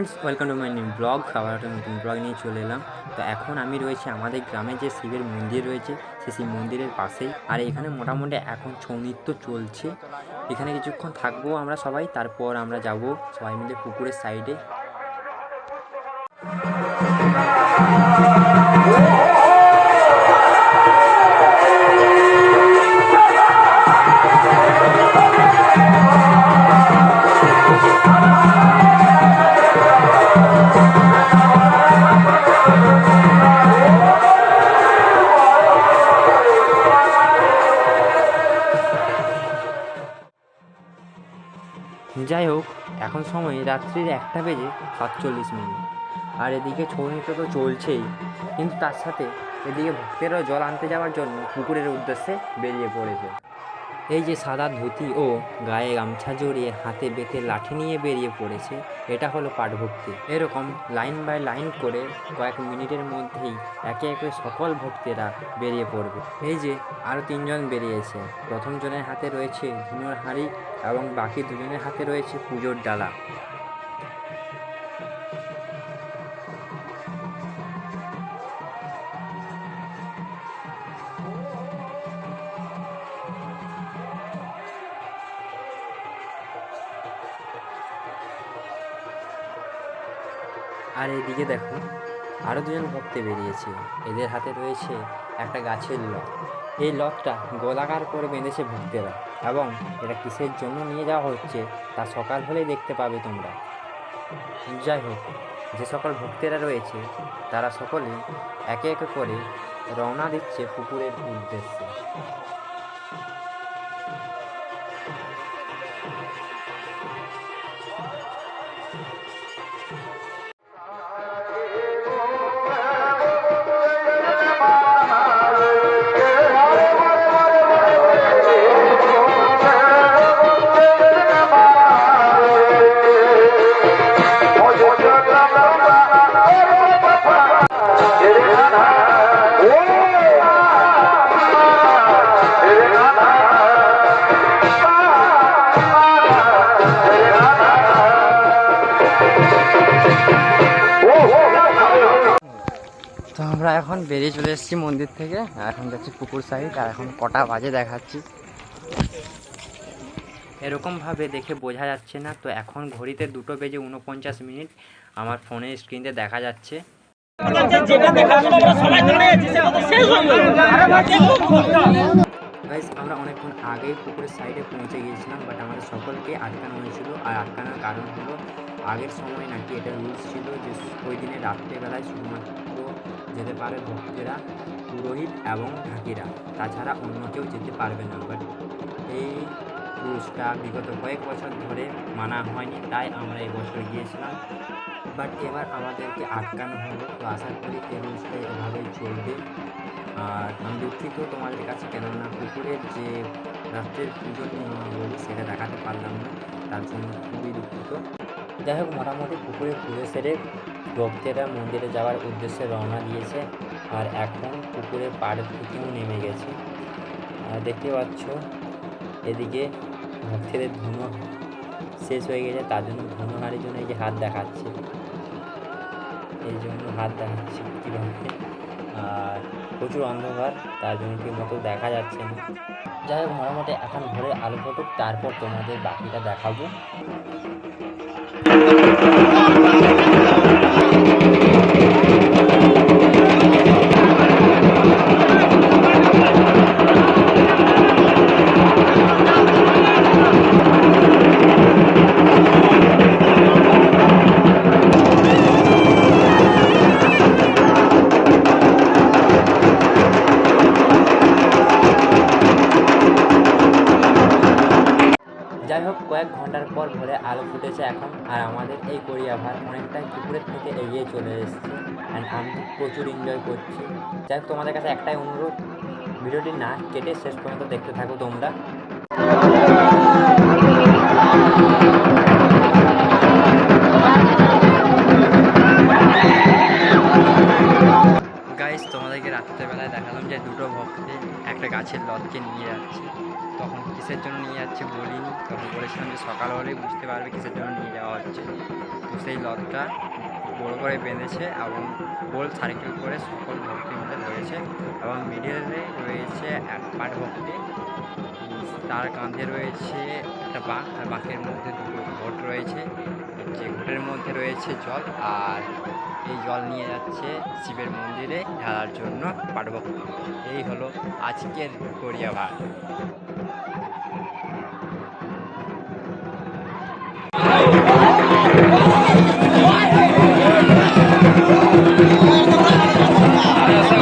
Friends welcome to my new blog আবার একটা নতুন ব্লগ নিয়ে চলে এলাম। তো এখন আমি রয়েছি আমাদের গ্রামে যে শিবের মন্দির রয়েছে সে শিব মন্দিরের পাশেই। আর এখানে মোটামুটি এখন ছৌ নৃত্য চলছে। এখানে কিছুক্ষণ থাকব আমরা সবাই, তারপর আমরা যাব সবাই মিলে পুকুরের সাইডে রাত্রির একটা বেজে সাতচল্লিশ মিনিট। আর এদিকে ছৌ নৃত্য তো চলছেই, কিন্তু তার সাথে এদিকে ভক্তেরাও জল আনতে যাওয়ার জন্য পুকুরের উদ্দেশ্যে বেরিয়ে পড়েছে। এই যে সাদা ধুতি ও গায়ে গামছা জড়িয়ে হাতে বেঁধে লাঠি নিয়ে বেরিয়ে পড়েছে, এটা হলো পাঠভক্তি। এরকম লাইন বাই লাইন করে কয়েক মিনিটের মধ্যেই একে একে সকল ভক্তেরা বেরিয়ে পড়বে। এই যে আরও তিনজন বেরিয়েছে প্রথম জনের হাতে রয়েছে ধুনোর হাঁড়ি এবং বাকি দুজনের হাতে রয়েছে পুজোর ডালা। আর এদিকে দেখো আরও দুজন ভক্তে বেরিয়েছে। এদের হাতে রয়েছে একটা গাছের লক এই লকটা গোলাকার করে বেঁধেছে ভক্তেরা এবং এটা কিসের জন্য নিয়ে যাওয়া হচ্ছে তা সকাল হলেই দেখতে পাবে তোমরা। যাই হোক, যে সকল ভক্তেরা রয়েছে, তারা সকলে একে একে করে রওনা দিচ্ছে পুকুরের উদ্দেশ্যে। বেরিয়ে চলে এসেছি মন্দির থেকে। এখন যাচ্ছি পুকুর সাইড আর এখন কটা বাজে দেখাচ্ছি। এরকমভাবে দেখে বোঝা যাচ্ছে না, তো এখন ঘড়িতে দুটো বেজে উনপঞ্চাশ মিনিট। আমার ফোনের স্ক্রিনে দেখা যাচ্ছে। আমরা অনেকক্ষণ আগেই পুকুরের সাইডে পৌঁছে গিয়েছিলাম বাট আমাদের সকলকে আটকানো হয়েছিল। আর আটকানোর কারণ হলো, আগের সময় নাকি এটা রুলস ছিল যে ওই দিনে রাত্রেবেলায় শুধুমাত্র যেতে পারে ভক্তেরা, পুরোহিত এবং ঢাকিরা। তাছাড়া অন্য কেউ যেতে পারবে না বাট এই রুলসটা বিগত কয়েক বছর ধরে মানা হয়নি, তাই আমরা এবছর গিয়েছিলাম। বাট এবার আমাদেরকে আটকানো হলো, তো আশা করি এই রুলসটা এভাবেই চলবে। আর আমি দুঃখিত তোমাদের কাছে, কেননা পুকুরের যে রাত্রের পুজোর নিয়মাবলী সেটা দেখাতে পারলাম না, তার জন্য খুবই দুঃখিত। যাই হোক মোটামুটি পুকুরে ঘুরে সেরে ভক্তেরা মন্দিরে যাওয়ার উদ্দেশ্যে রওনা দিয়েছে আর এখন পুকুরের পাড়ের থেকেও নেমে গেছে। দেখতে পাচ্ছ, এদিকে ভক্তেদের ধুনো শেষ হয়ে গেছে, তার জন্য ধুনো হারির জন্য এই যে হাত দেখাচ্ছে। এই জন্য হাত দেখাচ্ছে কীভাবে আর প্রচুর অন্ধকার, তার জন্য ঠিক মতো দেখা যাচ্ছে না। যাই হোক মোটামুটি এখন ভোরের আলো ফুটুক তারপর তোমাদের বাকিটা দেখাবো। Thank you. প্রচুর এনজয় করছি। যাই তোমাদের কাছে একটাই অনুরোধ, ভিডিওটি না কেটে শেষ পর্যন্ত দেখতে থাকো তোমরা। গাইস তোমাদেরকে রাত্রেবেলায় দেখালাম যে দুটো ভক্তে একটা গাছের লতকে নিয়ে যাচ্ছে। তখন কিসের জন্য নিয়ে যাচ্ছে বলিনি, তখন বলেছিলাম যে সকাল হলেই বুঝতে পারবে কিসের জন্য নিয়ে যাওয়া হচ্ছে। তো সেই রথটা বড় করে বেঁধেছে এবং গোল সার্কেল করে সকল ভক্তিমূর্তি রয়েছে এবং মিডিলে রয়েছে এক পাট ভক্তি। তার কাঁধে রয়েছে একটা বাঁক, আর বাঁকের মধ্যে দুটো ঘট রয়েছে। যে ঘটের মধ্যে রয়েছে জল, আর এই জল নিয়ে যাচ্ছে শিবের মন্দিরে ঢালার জন্য পাটভক্ত এই হলো আজকের গড়িয়া ভাট আমাদের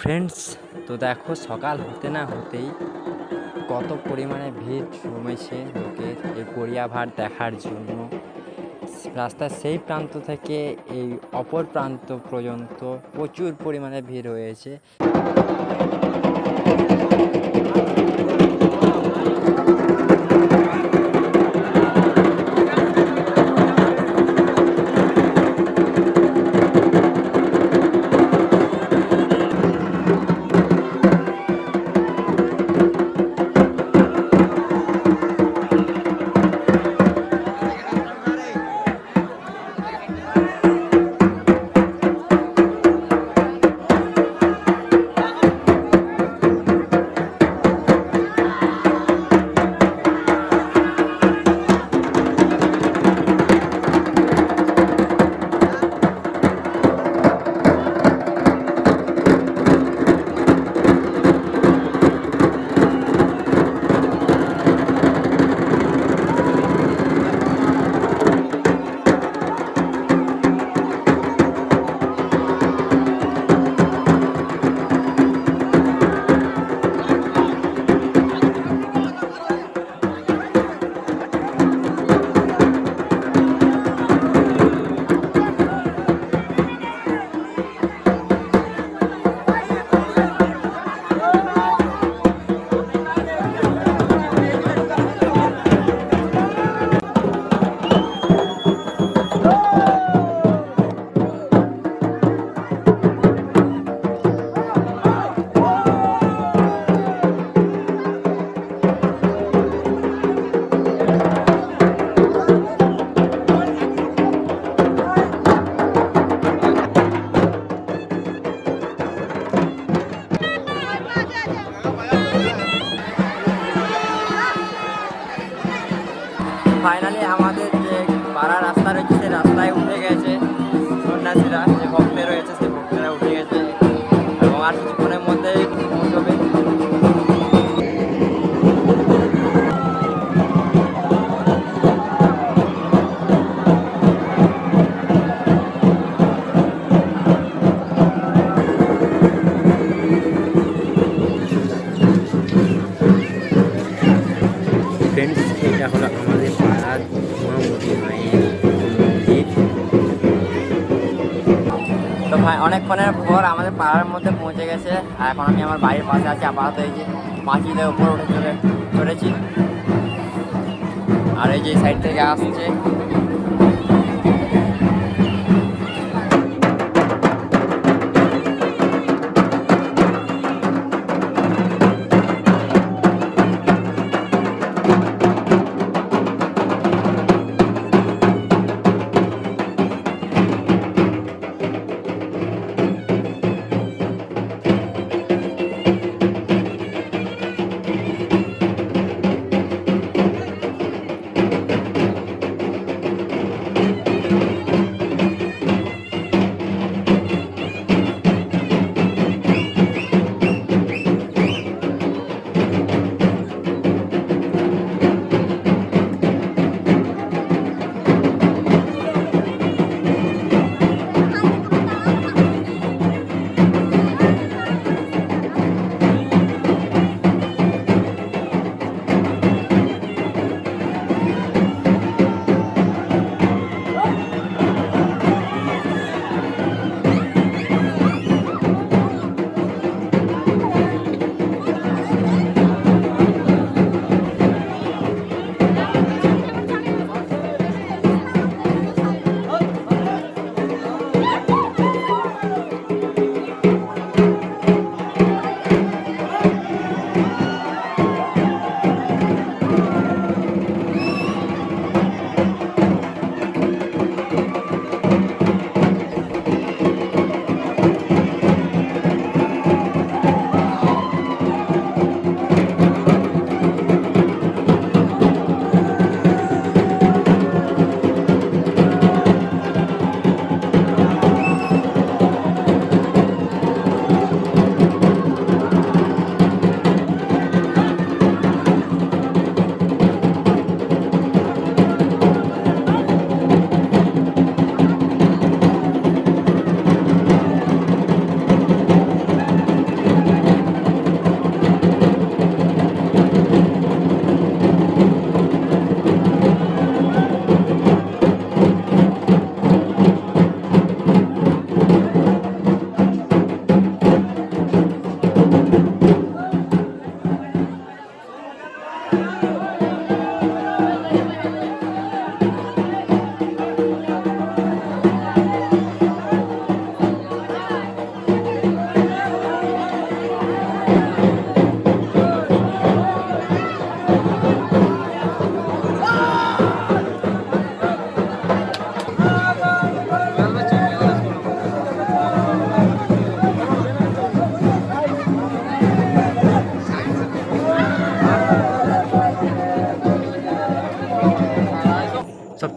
ফ্রেন্ডস তো দেখো সকাল হতে না হতেই কত পরিমাণে ভিড় জমেছে লোকের এই গড়িয়াভাট দেখার জন্য। রাস্তার সেই প্রান্ত থেকে এই অপর প্রান্ত পর্যন্ত প্রচুর পরিমাণে ভিড় হয়েছে। ফাইনালি আমাদের ভাই অনেকক্ষণের পর আমাদের পাড়ার মধ্যে পৌঁছে গেছে। আর এখন আমি আমার বাড়ির পাশে আছি, আপাতত এই যে পাঁচিলের উপর উঠে চলে চলেছি। আর এই যে সাইড থেকে আসছে।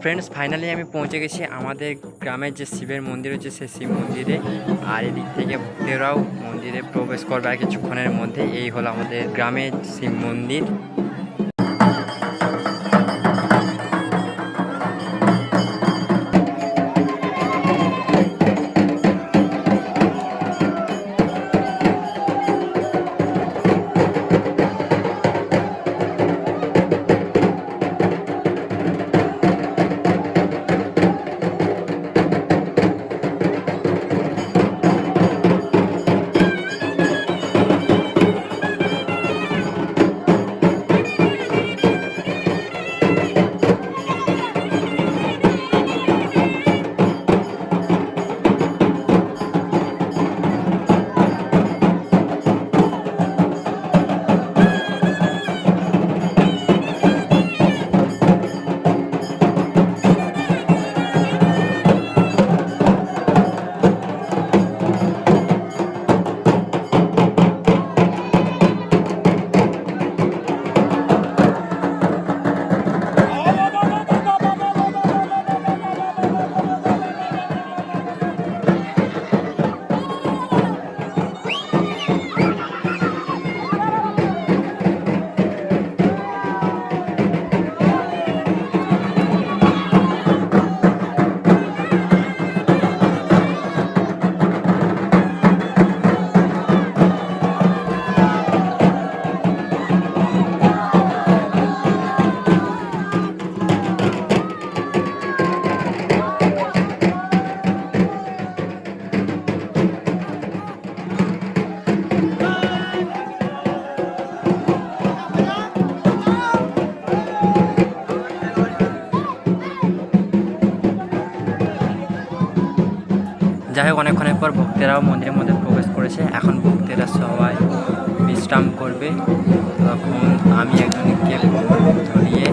ফ্রেন্ডস ফাইনালি আমি পৌঁছে গেছি আমাদের গ্রামের যে শিবের মন্দির হচ্ছে সেই শিব মন্দিরে। আর এদিক থেকে ভক্তেরাও মন্দিরে প্রবেশ করবে আর কিছুক্ষণের মধ্যে। এই হলো আমাদের গ্রামের শিব মন্দির। পর ভক্তেরাও মন্দিরের মধ্যে প্রবেশ করেছে। এখন ভক্তেরা সবাই বিশ্রাম করবে। তখন আমি একজনকে ধরিয়ে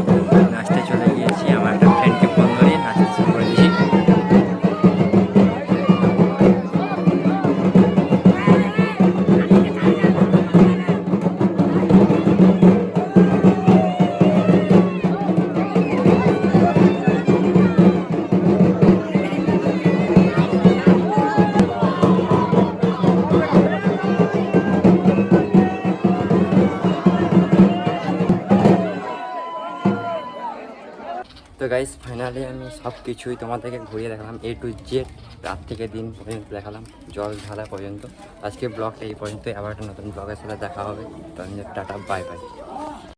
সব কিছুই তোমাদেরকে ঘুরিয়ে দেখালাম এ টু জেড রাত থেকে দিন পর্যন্ত দেখালাম, জল ঢালা পর্যন্ত। আজকে ব্লগটা এই পর্যন্ত আবার একটা নতুন ব্লগের সাথে দেখা হবে। তো টাটা বাই বাই